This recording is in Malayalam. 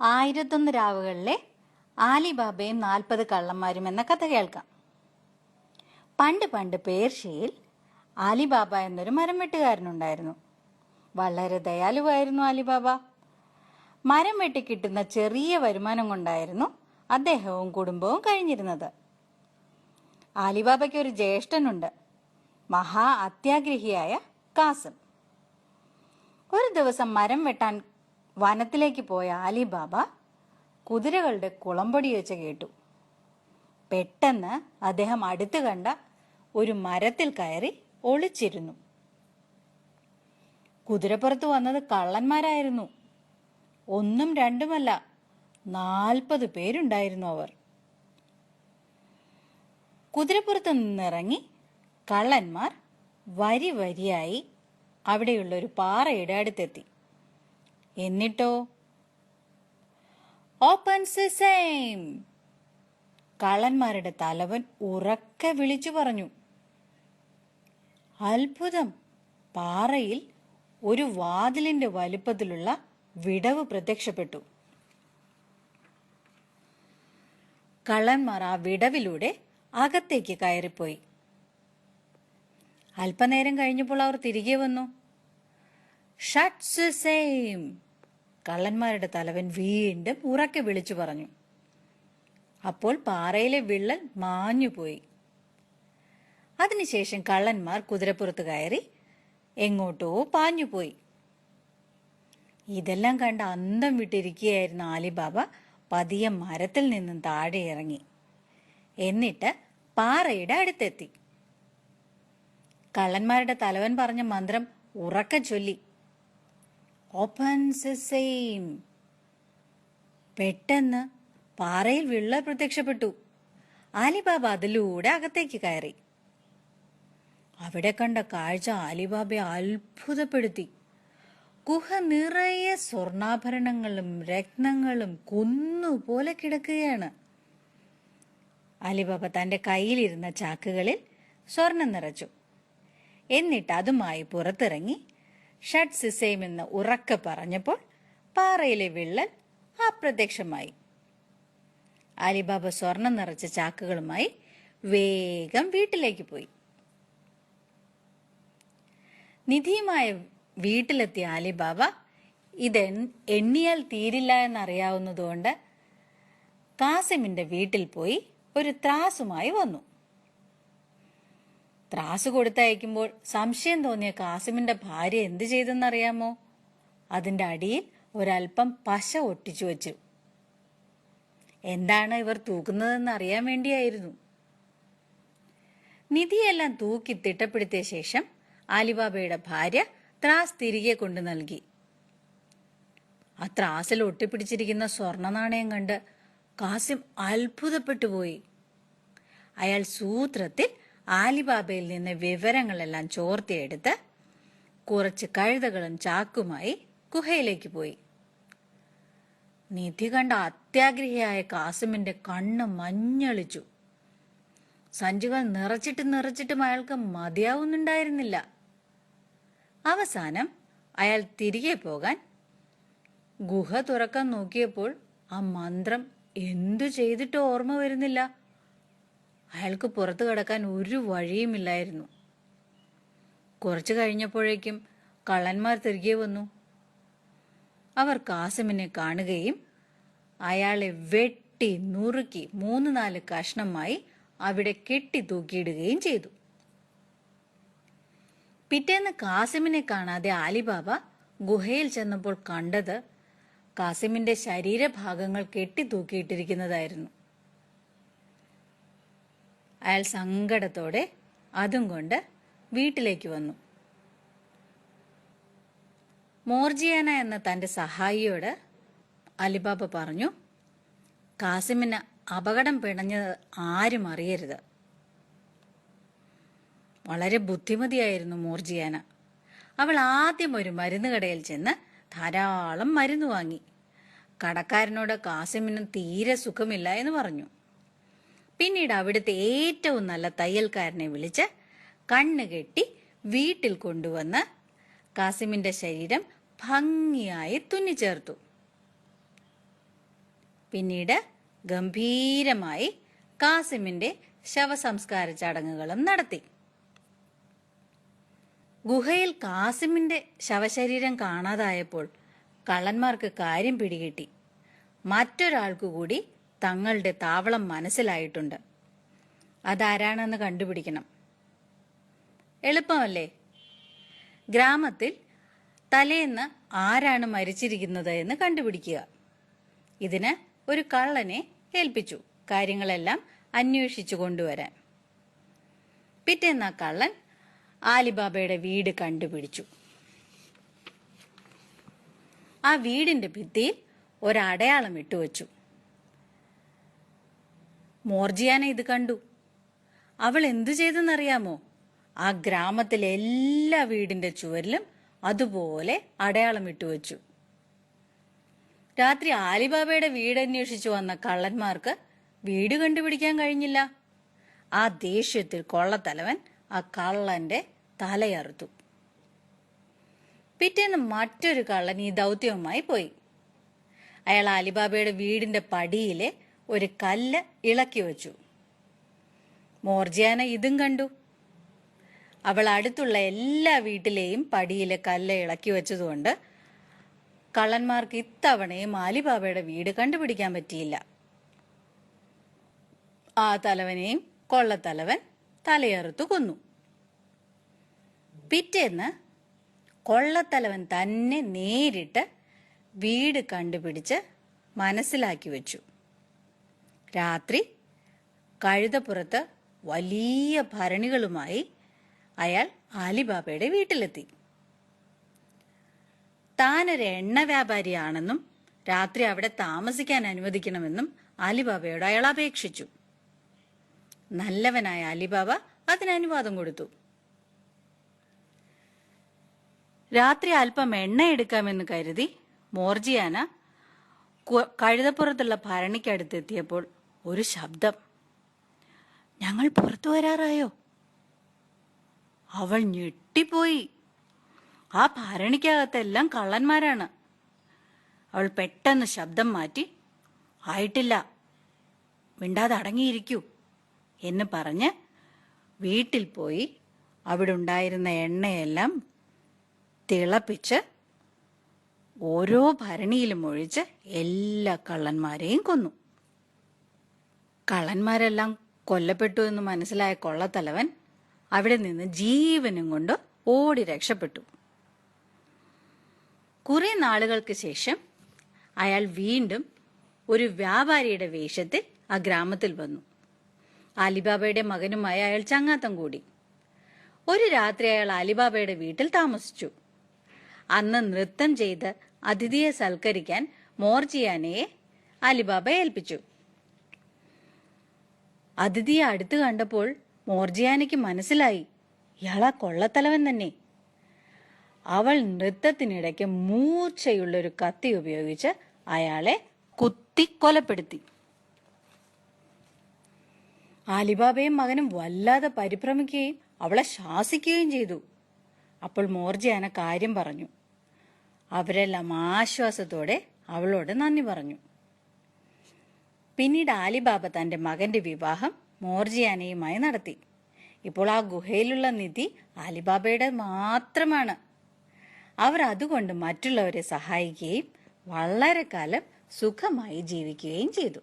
ആയിരത്തൊന്ന് രാവുകളിലെ ആലിബാബയും നാൽപ്പത് കള്ളന്മാരും എന്ന കഥ കേൾക്കാം. പണ്ട് പണ്ട് പേർഷ്യയിൽ ആലിബാബ എന്നൊരു മരം വെട്ടുകാരനുണ്ടായിരുന്നു. വളരെ ദയാലുവായിരുന്നു ആലിബാബ. മരം വെട്ടി കിട്ടുന്ന ചെറിയ വരുമാനം കൊണ്ടായിരുന്നു അദ്ദേഹവും കുടുംബവും കഴിഞ്ഞിരുന്നത്. ആലിബാബയ്ക്ക് ഒരു ജ്യേഷ്ഠനുണ്ട് മഹാ അത്യാഗ്രഹിയായ കാസം ഒരു ദിവസം മരം വെട്ടാൻ വനത്തിലേക്ക് പോയ ആലിബാബ കുതിരകളുടെ കുളമ്പടി വെച്ച് കേട്ടു. പെട്ടെന്ന് അദ്ദേഹം അടുത്ത് കണ്ട ഒരു മരത്തിൽ കയറി ഒളിച്ചിരുന്നു. കുതിരപ്പുറത്ത് വന്നത് കള്ളന്മാരായിരുന്നു. ഒന്നും രണ്ടുമല്ല നാൽപ്പത് പേരുണ്ടായിരുന്നു അവർ. കുതിരപ്പുറത്ത് നിന്നിറങ്ങി കള്ളന്മാർ വരി വരിയായി അവിടെയുള്ള ഒരു പാറയുടെ അടുത്തെത്തി. എന്നിട്ടോ? ഓപ്പൺ സെയിം കള്ളന്മാരുടെ തലവൻ ഉറക്കെ വിളിച്ചു പറഞ്ഞു. അത്ഭുതം. പാറയിൽ ഒരു വാതിലിന്റെ വലുപ്പത്തിലുള്ള വിടവ് പ്രത്യക്ഷപ്പെട്ടു. കള്ളന്മാർ ആ വിടവിലൂടെ അകത്തേക്ക് കയറിപ്പോയി. അല്പനേരം കഴിഞ്ഞപ്പോൾ അവർ തിരികെ വന്നു. ഷട്ട് സെയിം കള്ളന്മാരുടെ തലവൻ വീണ്ടും ഉറക്കെ വിളിച്ചു പറഞ്ഞു. അപ്പോൾ പാറയിലെ വിള്ളൽ മാഞ്ഞുപോയി അതിനുശേഷം കള്ളന്മാർ കുതിരപ്പുറത്ത് കയറി എങ്ങോട്ടോ പാഞ്ഞുപോയി ഇതെല്ലാം കണ്ട് അന്തം വിട്ടിരിക്കുകയായിരുന്ന ആലിബാബ പതിയെ മരത്തിൽ നിന്നും താഴെ ഇറങ്ങി. എന്നിട്ട് പാറയുടെ അടുത്തെത്തി. കള്ളന്മാരുടെ തലവൻ പറഞ്ഞ മന്ത്രം ഉറക്ക ചൊല്ലി. ഓപ്പൺ സെയിം പെട്ടെന്ന് പാറയിൽ വിള്ളൽ പ്രത്യക്ഷപ്പെട്ടു. ആലിബാബ അതിലൂടെ അകത്തേക്ക് കയറി. അവിടെ കണ്ട കാഴ്ച ആലിബാബയെ അത്ഭുതപ്പെടുത്തി. ഗുഹ നിറയെ സ്വർണാഭരണങ്ങളും രത്നങ്ങളും കുന്നുപോലെ കിടക്കുകയാണ്. അലിബാബ തന്റെ കയ്യിലിരുന്ന ചാക്കുകളിൽ സ്വർണം നിറച്ചു. എന്നിട്ട് അതുമായി പുറത്തിറങ്ങി ഷഡ് സിസൈം എന്ന് ഉറക്കെ പറഞ്ഞപ്പോൾ പാറയിലെ വിള്ളൽ അപ്രത്യക്ഷമായി. അലിബാബ സ്വർണം നിറച്ച ചാക്കുകളുമായി വേഗം വീട്ടിലേക്ക് പോയി. നിധിയുമായ വീട്ടിലെത്തിയ അലിബാബ ഇത് എണ്ണിയാൽ തീരില്ല എന്നറിയാവുന്നതുകൊണ്ട് കാസിമിന്റെ വീട്ടിൽ പോയി ഒരു ത്രാസുമായി വന്നു. ത്രാസ് കൊടുത്തയക്കുമ്പോൾ സംശയം തോന്നിയ കാസിമിന്റെ ഭാര്യ എന്ത് ചെയ്തെന്നറിയാമോ? അതിന്റെ അടിയിൽ ഒരൽപ്പം പശ ഒട്ടിച്ചു വച്ചു. എന്താണ് ഇവർ തൂക്കുന്നതെന്ന് അറിയാൻ വേണ്ടിയായിരുന്നു. നിധിയെല്ലാം തൂക്കി തിട്ടപ്പെടുത്തിയ ശേഷം ആലിബാബയുടെ ഭാര്യ ത്രാസ് തിരികെ കൊണ്ടു നൽകി. ആ ത്രാസിൽ ഒട്ടിപ്പിടിച്ചിരിക്കുന്ന സ്വർണ നാണയം കണ്ട് കാസിം അത്ഭുതപ്പെട്ടു പോയി. അയാൾ സൂത്രത്തിൽ ആലിബാബയിൽ നിന്ന് വിവരങ്ങളെല്ലാം ചോർത്തിയെടുത്ത് കുറച്ച് കഴുതകളും ചാക്കുമായി ഗുഹയിലേക്ക് പോയി. നിധി കണ്ട അത്യാഗ്രഹിയായ കാസിമിന്റെ കണ്ണ് മഞ്ഞളിച്ചു. സഞ്ചികൾ നിറച്ചിട്ട് നിറച്ചിട്ടും അയാൾക്ക് മതിയാവുന്നുണ്ടായിരുന്നില്ല. അവസാനം അയാൾ തിരികെ പോകാൻ ഗുഹ തുറക്കാൻ നോക്കിയപ്പോൾ ആ മന്ത്രം എന്തു ചെയ്തിട്ട് ഓർമ്മ വരുന്നില്ല. അയാൾക്ക് പുറത്തു കടക്കാൻ ഒരു വഴിയുമില്ലായിരുന്നു. കുറച്ചു കഴിഞ്ഞപ്പോഴേക്കും കള്ളന്മാർ തിരികെ വന്നു. അവർ കാസിമിനെ കാണുകയും അയാളെ വെട്ടി നുറുക്കി മൂന്ന് നാല് കഷ്ണമായി അവിടെ കെട്ടി തൂക്കിയിടുകയും ചെയ്തു. പിറ്റേന്ന് കാസിമിനെ കാണാതെ ആലിബാബ ഗുഹയിൽ ചെന്നപ്പോൾ കണ്ടത് കാസിമിന്റെ ശരീരഭാഗങ്ങൾ കെട്ടി തൂക്കിയിട്ടിരിക്കുന്നതായിരുന്നു. അയാൾ സങ്കടത്തോടെ അതും കൊണ്ട് വീട്ടിലേക്ക് വന്നു. മോർജിയാന എന്ന തന്റെ സഹായിയോട് അലിബാബ പറഞ്ഞു കാസിമിന് അപകടം പിണഞ്ഞത് ആരും അറിയരുത്. വളരെ ബുദ്ധിമതിയായിരുന്നു മോർജിയാന. അവൾ ആദ്യം ഒരു മരുന്ന് കടയിൽ ചെന്ന് ധാരാളം മരുന്ന് വാങ്ങി. കടക്കാരനോട് കാസിമിന് തീരെ സുഖമില്ല എന്ന് പറഞ്ഞു. പിന്നീട് അവിടുത്തെ ഏറ്റവും നല്ല തയ്യൽക്കാരനെ വിളിച്ച് കണ്ണുകെട്ടി വീട്ടിൽ കൊണ്ടുവന്ന് കാസിമിന്റെ ശരീരം ഭംഗിയായി തുന്നിച്ചേർത്തു. പിന്നീട് ഗംഭീരമായി കാസിമിന്റെ ശവസംസ്കാര ചടങ്ങുകളും നടത്തി. ഗുഹയിൽ കാസിമിന്റെ ശവശരീരം കാണാതായപ്പോൾ കള്ളന്മാർക്ക് കാര്യം പിടികിട്ടി. മറ്റൊരാൾക്കു കൂടി തങ്ങളുടെ താവളം മനസ്സിലായിട്ടുണ്ട്. അതാരാണെന്ന് കണ്ടുപിടിക്കണം. എളുപ്പമല്ലേ? ഗ്രാമത്തിൽ തലേന്ന് ആരാണ് മരിച്ചിരിക്കുന്നത് എന്ന് കണ്ടുപിടിക്കുക. ഇതിന് ഒരു കള്ളനെ ഏൽപ്പിച്ചു. കാര്യങ്ങളെല്ലാം അന്വേഷിച്ചു കൊണ്ടുവരാൻ. പിറ്റേന്ന് ആ കള്ളൻ ആലിബാബയുടെ വീട് കണ്ടുപിടിച്ചു. ആ വീടിന്റെ ഭിത്തിയിൽ ഒരടയാളം ഇട്ടുവച്ചു. മോർജിയാന ഇത് കണ്ടു. അവൾ എന്തു ചെയ്തെന്നറിയാമോ? ആ ഗ്രാമത്തിലെ എല്ലാ വീടിന്റെ ചുവരിലും അതുപോലെ അടയാളം ഇട്ടുവച്ചു. രാത്രി ആലിബാബയുടെ വീട് അന്വേഷിച്ചു വന്ന കള്ളന്മാർക്ക് വീട് കണ്ടുപിടിക്കാൻ കഴിഞ്ഞില്ല. ആ ദേഷ്യത്തിൽ കൊള്ളത്തലവൻ ആ കള്ളന്റെ തലയറുത്തു. പിറ്റേന്ന് മറ്റൊരു കള്ളൻ ഈ ദൗത്യവുമായി പോയി. അയാൾ അലിബാബയുടെ വീടിന്റെ പടിയിലെ ഒരു കല്ല് ഇളക്കി വച്ചു. മോർജിയാന ഇതും കണ്ടു. അവൾ അടുത്തുള്ള എല്ലാ വീട്ടിലെയും പടിയിലെ കല്ല് ഇളക്കി വെച്ചതുകൊണ്ട് കള്ളന്മാർക്ക് ഇത്തവണയും ആലിബാബയുടെ വീട് കണ്ടുപിടിക്കാൻ പറ്റിയില്ല. ആ തലവനെയും കൊള്ളത്തലവൻ തലയറുത്തു കൊന്നു. പിറ്റേന്ന് കൊള്ളത്തലവൻ തന്നെ നേരിട്ട് വീട് കണ്ടുപിടിച്ച് മനസ്സിലാക്കി വെച്ചു. രാത്രി കഴുതപ്പുറത്ത് വലിയ ഭരണികളുമായി അയാൾ ആലിബാബയുടെ വീട്ടിലെത്തി. താനൊരു എണ്ണ വ്യാപാരിയാണെന്നും രാത്രി അവിടെ താമസിക്കാൻ അനുവദിക്കണമെന്നും അലിബാബയോട് അയാൾ അപേക്ഷിച്ചു. നല്ലവനായ അലിബാബ അതിന് അനുവാദം കൊടുത്തു. രാത്രി അല്പം എണ്ണ എടുക്കാമെന്ന് കരുതി മോർജിയാന കഴുതപ്പുറത്തുള്ള ഭരണിക്കടുത്തെത്തിയപ്പോൾ ഒരു ശബ്ദം. ഞങ്ങൾ പുറത്തു വരാറായോ? അവൾ ഞെട്ടിപ്പോയി. ആ ഭരണിക്കകത്തെല്ലാം കള്ളന്മാരാണ്. അവൾ പെട്ടെന്ന് ശബ്ദം മാറ്റി ആയിട്ടില്ല. മിണ്ടാതെ അടങ്ങിയിരിക്കൂ എന്ന് പറഞ്ഞ് വീട്ടിൽ പോയി അവിടെ ഉണ്ടായിരുന്ന എണ്ണയെല്ലാം തിളപ്പിച്ച് ഓരോ ഭരണിയിലും ഒഴിച്ച് എല്ലാ കള്ളന്മാരെയും കൊന്നു. കള്ളന്മാരെല്ലാം കൊല്ലപ്പെട്ടു എന്ന് മനസ്സിലായ കൊള്ളത്തലവൻ അവിടെ നിന്ന് ജീവനും കൊണ്ട് ഓടി രക്ഷപ്പെട്ടു. കുറെ നാളുകൾക്ക് ശേഷം അയാൾ വീണ്ടും ഒരു വ്യാപാരിയുടെ വേഷത്തിൽ ആ ഗ്രാമത്തിൽ വന്നു. അലിബാബയുടെ മകനുമായി അയാൾ ചങ്ങാത്തം കൂടി. ഒരു രാത്രി അയാൾ അലിബാബയുടെ വീട്ടിൽ താമസിച്ചു. അന്ന് നൃത്തം ചെയ്ത് അതിഥിയെ സൽക്കരിക്കാൻ മോർജിയാനയെ അലിബാബ ഏൽപ്പിച്ചു. അതിഥിയെ അടുത്ത് കണ്ടപ്പോൾ മോർജിയാനയ്ക്ക് മനസ്സിലായി. ഇയാളാ കൊള്ളത്തലവൻ തന്നെ. അവൾ നൃത്തത്തിനിടയ്ക്ക് മൂർച്ചയുള്ളൊരു കത്തി ഉപയോഗിച്ച് അയാളെ കുത്തി കൊലപ്പെടുത്തി ആലിബാബയും മകനും വല്ലാതെ പരിഭ്രമിക്കുകയും അവളെ ശാസിക്കുകയും ചെയ്തു. അപ്പോൾ മോർജിയാന കാര്യം പറഞ്ഞു. അവരെല്ലാം ആശ്വാസത്തോടെ അവളോട് നന്ദി പറഞ്ഞു. പിന്നീട് ആലിബാബ തന്റെ മകന്റെ വിവാഹം മോർജിയാനയുമായി നടത്തി. ഇപ്പോൾ ആ ഗുഹയിലുള്ള നിധി ആലിബാബയുടെ മാത്രമാണ്. അവർ അതുകൊണ്ട് മറ്റുള്ളവരെ സഹായിക്കുകയും വളരെ കാലം സുഖമായി ജീവിക്കുകയും ചെയ്തു.